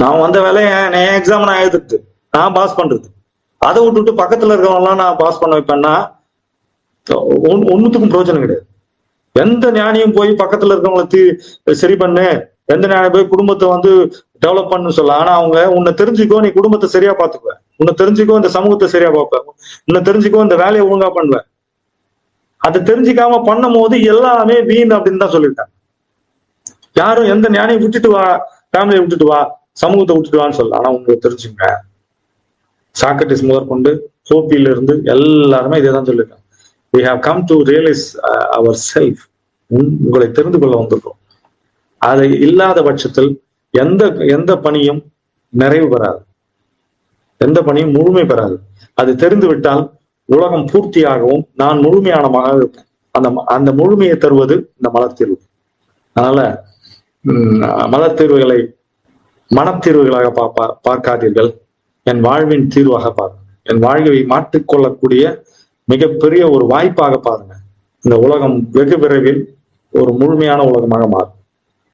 நான் வந்த வேலையை என் எக்ஸாம் நான் எழுதுறது நான் பாஸ் பண்றது. அதை விட்டுட்டு பக்கத்துல இருக்கவங்கலாம் நான் பாஸ் பண்ண வைப்பேன்னா ஒன்- ஒண்ணுத்துக்கும் பிரயோஜனம் கிடையாது. எந்த ஞானியும் போய் பக்கத்துல இருக்கவங்கள தீ சரி பண்ணு எந்த ஞானியும் போய் குடும்பத்தை வந்து டெவலப் பண்ணு சொல்ல ஆனா அவங்க உன்னை தெரிஞ்சுக்கோ நீ குடும்பத்தை சரியா பாத்துக்குவேன் உன்னை தெரிஞ்சுக்கோ இந்த சமூகத்தை சரியா பார்ப்பேன் உன்னை தெரிஞ்சுக்கோ இந்த வேலையை ஒழுங்கா பண்ணுவேன் அதை தெரிஞ்சுக்காம பண்ணும் போது எல்லாமே வீண் அப்படின்னு தான் சொல்லியிருக்காங்க யாரும் எந்த ஞானியும் விட்டுட்டு வா ஃபேமிலியை விட்டுட்டு வா. சமூகத்தை விட்டுட்டுவான்னு சொல்லல. ஆனா உங்களுக்கு தெரிஞ்சுங்க சாக்ரட்டிஸ் முதற்கொண்டு ஹோப்பியில இருந்து எல்லாருமே இதே தான் சொல்லியிருக்காங்க we have come to realise our self உங்களை தெரிந்து கொள்ள வந்திருக்கோம். அது இல்லாத பட்சத்தில் எந்த எந்த பணியும் நிறைவு பெறாது. எந்த பணியும் முழுமை பெறாது. அது தெரிந்து விட்டால் உலகம் பூர்த்தியாகவும் நான் முழுமையானமாக இருப்பேன். அந்த அந்த முழுமையை தருவது இந்த மலர் தீர்வு. அதனால உம், மலர் தீர்வுகளை மனத்தீர்வுகளாக பார்ப்பா பார்க்காதீர்கள். என் வாழ்வின் தீர்வாக பாருங்க என் வாழ்வை மாற்றிக்கொள்ளக்கூடிய மிகப்பெரிய ஒரு வாய்ப்பாக பாருங்க. இந்த உலகம் வெகு விரைவில் ஒரு முழுமையான உலகமாக மாறும்.